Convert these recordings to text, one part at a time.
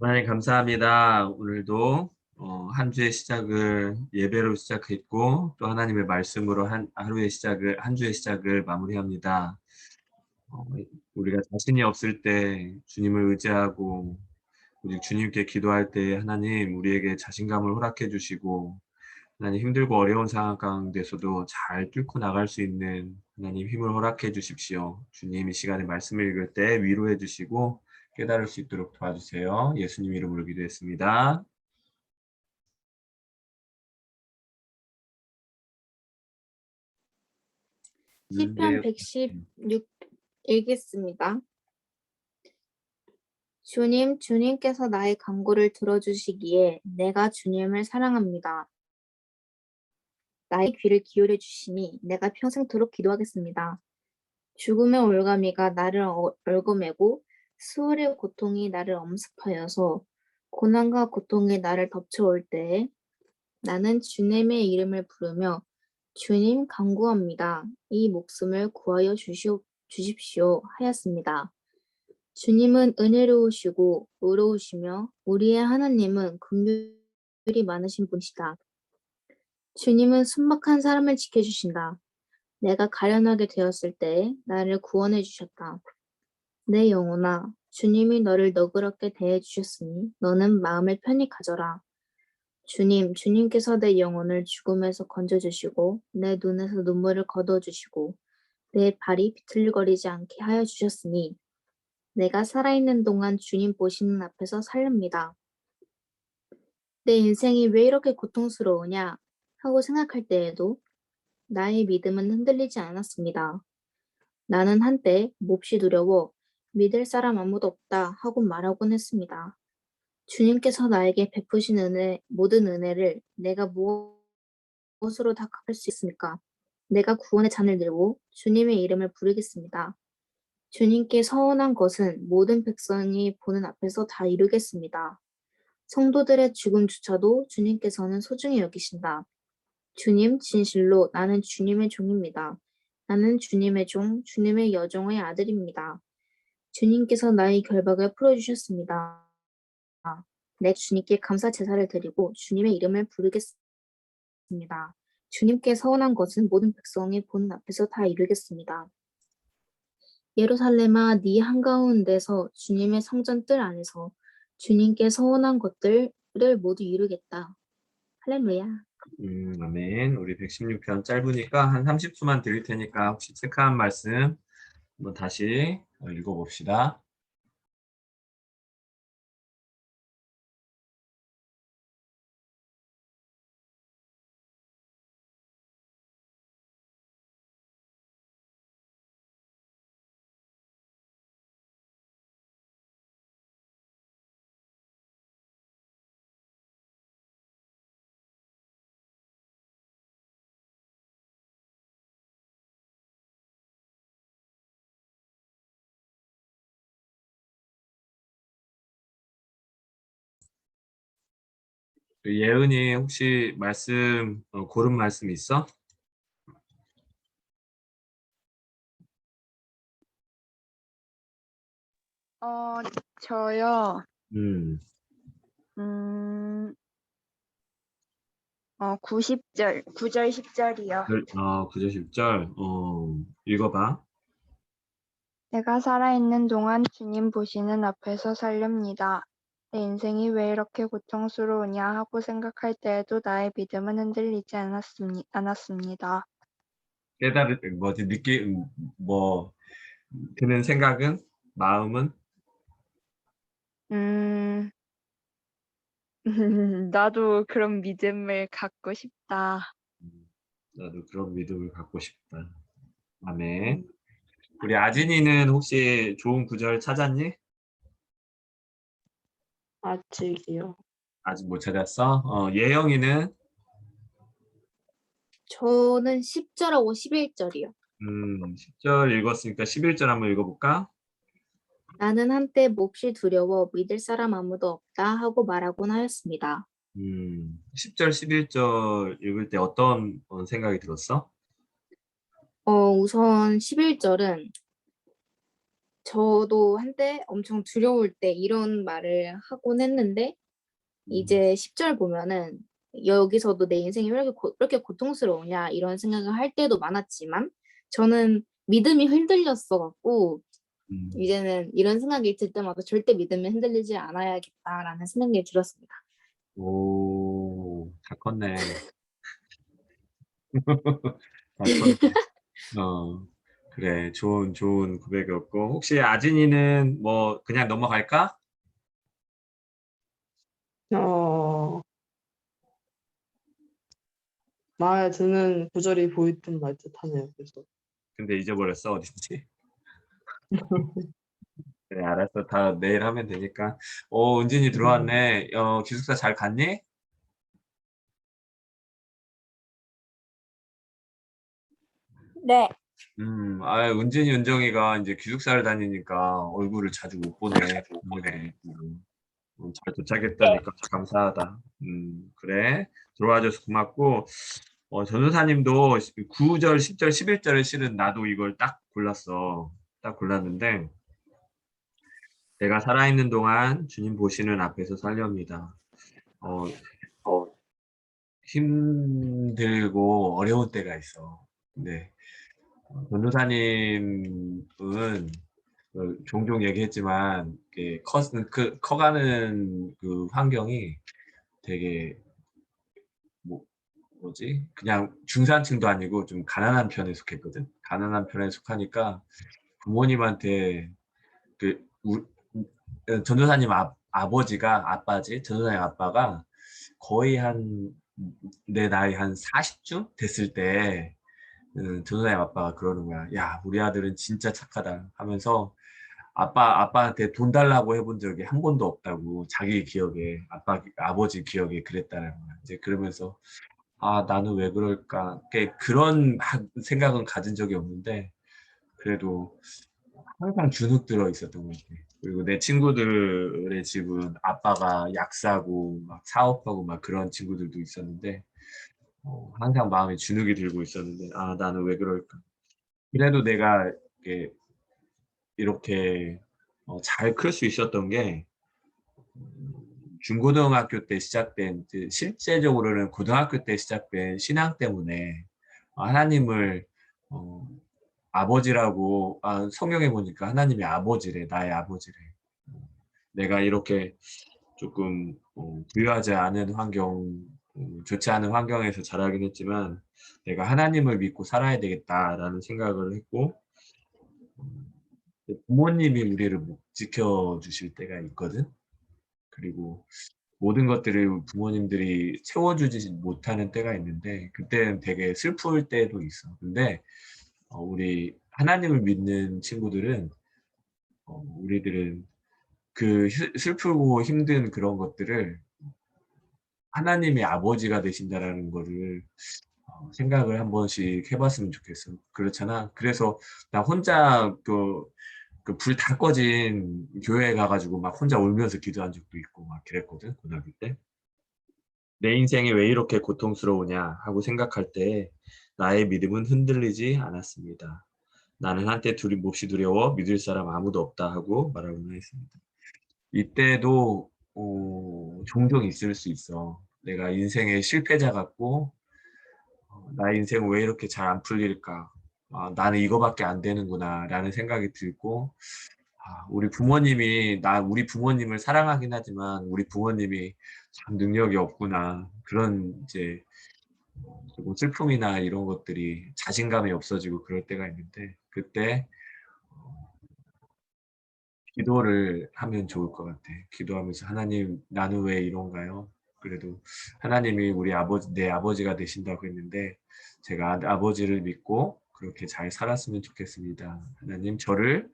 하나님 감사합니다. 오늘도 어, 한 주의 시작을 예배로 시작했고 또 하나님의 말씀으로 한 하루의 시작을 한 주의 시작을 마무리합니다. 어, 우리가 자신이 없을 때 주님을 의지하고 우리 주님께 기도할 때 하나님 우리에게 자신감을 허락해 주시고 하나님 힘들고 어려운 상황 가운데서도 잘 뚫고 나갈 수 있는 하나님 힘을 허락해 주십시오. 주님 이 시간에 말씀을 읽을 때 위로해 주시고 깨달을 수 있도록 도와주세요. 예수님 이름으로 기도했습니다. 시편 116 읽겠습니다. 주님, 주님께서 나의 간구를 들어주시기에 내가 주님을 사랑합니다. 나의 귀를 기울여 주시니 내가 평생토록 기도하겠습니다. 죽음의 올가미가 나를 어- 얽어매고 수월의 고통이 나를 엄습하여서 고난과 고통이 나를 덮쳐올 때에 나는 주님의 이름을 부르며 주님 간구합니다. 이 목숨을 구하여 주시오, 주십시오 하였습니다. 주님은 은혜로우시고 의로우시며 우리의 하나님은 긍휼이 많으신 분이시다. 주님은 순박한 사람을 지켜주신다. 내가 가련하게 되었을 때 나를 구원해 주셨다. 내 영혼아, 주님이 너를 너그럽게 대해 주셨으니 너는 마음을 편히 가져라. 주님, 주님께서 내 영혼을 죽음에서 건져주시고 내 눈에서 눈물을 거둬주시고 내 발이 비틀거리지 않게 하여 주셨으니 내가 살아있는 동안 주님 보시는 앞에서 살렵니다. 내 인생이 왜 이렇게 고통스러우냐 하고 생각할 때에도 나의 믿음은 흔들리지 않았습니다. 나는 한때 몹시 두려워 믿을 사람 아무도 없다 하고 말하곤 했습니다. 주님께서 나에게 베푸신 은혜, 모든 은혜를 내가 무엇으로 다 갚을 수 있습니까? 내가 구원의 잔을 들고 주님의 이름을 부르겠습니다. 주님께 서원한 것은 모든 백성이 보는 앞에서 다 이루겠습니다. 성도들의 죽음조차도 주님께서는 소중히 여기신다. 주님, 진실로 나는 주님의 종입니다. 나는 주님의 종, 주님의 여종의 아들입니다. 주님께서 나의 결박을 풀어주셨습니다. 내 주님께 감사 제사를 드리고 주님의 이름을 부르겠습니다. 주님께 서원한 것은 모든 백성이 보는 앞에서 다 이루겠습니다. 예루살렘아 네 한가운데서 주님의 성전 뜰 안에서 주님께 서원한 것들을 모두 이루겠다. 할렐루야. 음, 아멘. 우리 116편 짧으니까 한 30초만 드릴 테니까 혹시 체크한 말씀 한번 다시 읽어봅시다. 예은이 혹시 말씀 어, 고른 말씀 있어? 어, 저요. 음, 음, 어, 90절, 9절, 10절이요. 열- 어, 9절 10절 어, 읽어봐. 내가 살아있는 동안 주님 보시는 앞에서 살렵니다. 내 인생이 왜 이렇게 고통스러우냐 하고 생각할 때에도 나의 믿음은 흔들리지 않았습니, 않았습니다. 깨달을 뭐지 느끼 뭐 드는 생각은 마음은 음, 나도 그런 믿음을 갖고 싶다. 나도 그런 믿음을 갖고 싶다. 아멘. 우리 아진이는 혹시 좋은 구절 찾았니? 아직이요. 아직 못 찾았어? 어, 예영이는 저는 10절하고 11절이요. 음, 10절 읽었으니까 11절 한번 읽어볼까? 나는 한때 몹시 두려워 믿을 사람 아무도 없다 하고 말하곤 하였습니다. 음, 10절, 11절 읽을 때 어떤 어, 생각이 들었어? 어, 우선 11절은 저도 한때 엄청 두려울 때 이런 말을 하곤 했는데 이제 10절 보면은 여기서도 내 인생이 왜 이렇게, 고, 왜 이렇게 고통스러우냐 이런 생각을 할 때도 많았지만 저는 믿음이 흔들렸어 갖고 음, 이제는 이런 생각이 들 때마다 절대 믿음에 흔들리지 않아야겠다라는 생각이 들었습니다. 오, 다 컸네. 다 컸네. 어, 그래. 좋은, 좋은 고백이었고. 혹시 아진이는 뭐, 그냥 넘어갈까? 어, 마음에 드는 구절이 보일 듯 말 듯하네요. 그래서 근데 잊어버렸어, 어딘지. 그래, 알았어. 다 내일 하면 되니까. 오, 은진이 들어왔네. 어, 기숙사 잘 갔니? 네. 음, 아, 은진이, 은정이가 이제 기숙사를 다니니까 얼굴을 자주 못 보네. 그래. 음, 음, 잘 도착했다니까 감사하다. 음, 그래. 들어와줘서 고맙고, 어, 전도사님도 9절, 10절, 11절을 실은 나도 이걸 딱 골랐어. 딱 골랐는데, 내가 살아있는 동안 주님 보시는 앞에서 살렵니다. 어, 어, 힘들고 어려운 때가 있어. 근데 어, 전도사님은 어, 종종 얘기했지만 커, 그, 커가는 그 환경이 되게 뭐, 뭐지? 그냥 중산층도 아니고 좀 가난한 편에 속했거든. 가난한 편에 속하니까 부모님한테 그 전도사님 아, 아버지가 아빠지 전도사님 아빠가 거의 한 내 나이 한 40쯤 됐을 때 음, 전도사님 아빠가 그러는 거야. 야, 우리 아들은 진짜 착하다 하면서 아빠 아빠한테 돈 달라고 해본 적이 한 번도 없다고 자기 기억에 아빠 아버지 기억에 그랬다는 거야. 이제 그러면서 아 나는 왜 그럴까? 그런 하- 생각은 가진 적이 없는데 그래도 항상 주눅 들어 있었던 것 같아. 그리고 내 친구들의 집은 아빠가 약사고 막 사업하고 막 그런 친구들도 있었는데 어, 항상 마음에 주눅이 들고 있었는데 아 나는 왜 그럴까? 그래도 내가 이렇게, 이렇게 어, 잘 클 수 있었던 게 음, 중고등학교 때 시작된 이제 실제적으로는 고등학교 때 시작된 신앙 때문에 어, 하나님을 어, 아버지라고 아, 성경에 보니까 하나님이 아버지래 나의 아버지래 어, 내가 이렇게 조금 어, 부유하지 않은 환경 음, 좋지 않은 환경에서 자라긴 했지만 내가 하나님을 믿고 살아야 되겠다라는 생각을 했고 음, 부모님이 우리를 못 지켜 주실 때가 있거든. 그리고 모든 것들을 부모님들이 채워주지 못하는 때가 있는데 그때는 되게 슬플 때도 있어. 근데 어, 우리 하나님을 믿는 친구들은 어, 우리들은 그 슬- 슬프고 힘든 그런 것들을 하나님의 아버지가 되신다라는 거를 어, 생각을 한 번씩 해봤으면 좋겠어. 그렇잖아. 그래서 나 혼자 그불 다 꺼진 교회에 가가지고 막 혼자 울면서 기도한 적도 있고 막 그랬거든 고등학교 때. 내 인생이 왜 이렇게 고통스러우냐 하고 생각할 때 나의 믿음은 흔들리지 않았습니다. 나는 한때 둘이 몹시 두려워 믿을 사람 아무도 없다 하고 말하곤 했습니다. 이때도 어, 종종 있을 수 있어. 내가 인생의 실패자 같고 어, 나의 인생은 왜 이렇게 잘 안 풀릴까? 아, 나는 이거밖에 안 되는구나 라는 생각이 들고 아, 우리 부모님이 나 우리 부모님을 사랑하긴 하지만 우리 부모님이 참 능력이 없구나 그런 이제 어, 슬픔이나 이런 것들이 자신감이 없어지고 그럴 때가 있는데 그때 어, 기도를 하면 좋을 것 같아. 기도하면서 하나님 나는 왜 이런가요? 그래도 하나님이 우리 아버지 내 아버지가 되신다고 했는데 제가 아- 아버지를 믿고 그렇게 잘 살았으면 좋겠습니다. 하나님 저를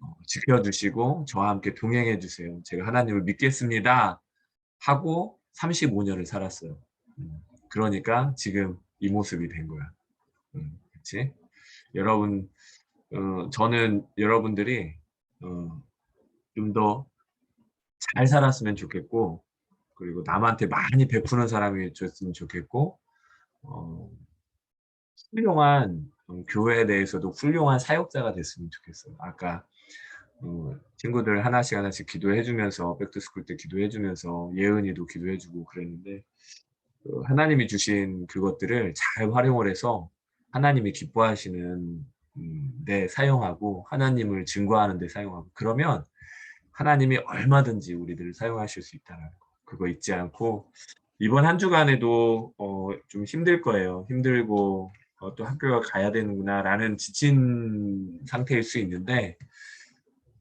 어, 지켜주시고 저와 함께 동행해 주세요. 제가 하나님을 믿겠습니다. 하고 35년을 살았어요. 음, 그러니까 지금 이 모습이 된 거야. 음, 그렇지? 여러분, 어, 저는 여러분들이 어, 좀 더 잘 살았으면 좋겠고, 그리고 남한테 많이 베푸는 사람이 줬으면 좋겠고, 어, 훌륭한 어, 교회에 대해서도 훌륭한 사역자가 됐으면 좋겠어요. 아까 어, 친구들 하나씩 하나씩 기도해 주면서 백투스쿨 때 기도해 주면서 예은이도 기도해 주고 그랬는데 그 하나님이 주신 그것들을 잘 활용을 해서 하나님이 기뻐하시는 음, 데 사용하고 하나님을 증거하는 데 사용하고 그러면 하나님이 얼마든지 우리들을 사용하실 수 있다는 거 그거 잊지 않고 이번 한 주간에도 어, 좀 힘들 거예요. 힘들고 어, 또 학교가 가야 되는구나 라는 지친 상태일 수 있는데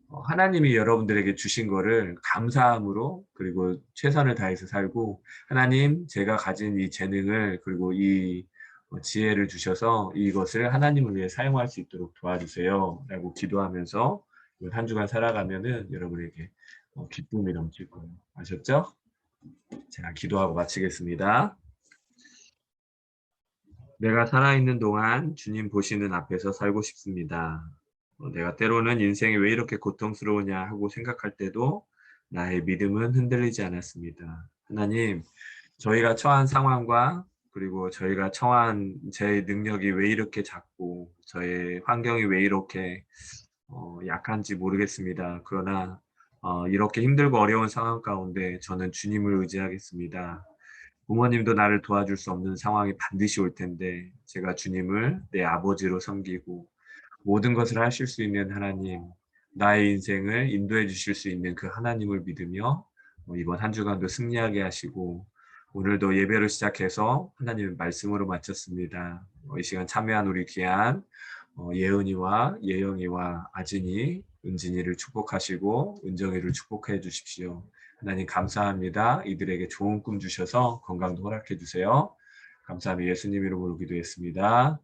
어, 하나님이 여러분들에게 주신 거를 감사함으로 그리고 최선을 다해서 살고 하나님 제가 가진 이 재능을 그리고 이 어, 지혜를 주셔서 이것을 하나님을 위해 사용할 수 있도록 도와주세요 라고 기도하면서 한 주간 살아가면은 여러분에게 어, 기쁨이 넘칠 거예요 아셨죠? 제가 기도하고 마치겠습니다 내가 살아있는 동안 주님 보시는 앞에서 살고 싶습니다. 어, 내가 때로는 인생이 왜 이렇게 고통스러우냐 하고 생각할 때도 나의 믿음은 흔들리지 않았습니다. 하나님, 저희가 처한 상황과 그리고 저희가 처한 제 능력이 왜 이렇게 작고 저의 환경이 왜 이렇게 어, 약한지 모르겠습니다. 그러나 어, 이렇게 힘들고 어려운 상황 가운데 저는 주님을 의지하겠습니다. 부모님도 나를 도와줄 수 없는 상황이 반드시 올 텐데 제가 주님을 내 아버지로 섬기고 모든 것을 하실 수 있는 하나님, 나의 인생을 인도해 주실 수 있는 그 하나님을 믿으며 어, 이번 한 주간도 승리하게 하시고 오늘도 예배를 시작해서 하나님의 말씀으로 마쳤습니다. 어, 이 시간 참여한 우리 귀한 어, 예은이와 예영이와 아진이, 은진이를 축복하시고 은정이를 축복해 주십시오. 하나님 감사합니다. 이들에게 좋은 꿈 주셔서 건강도 허락해 주세요. 감사합니다. 예수님 이름으로 기도했습니다.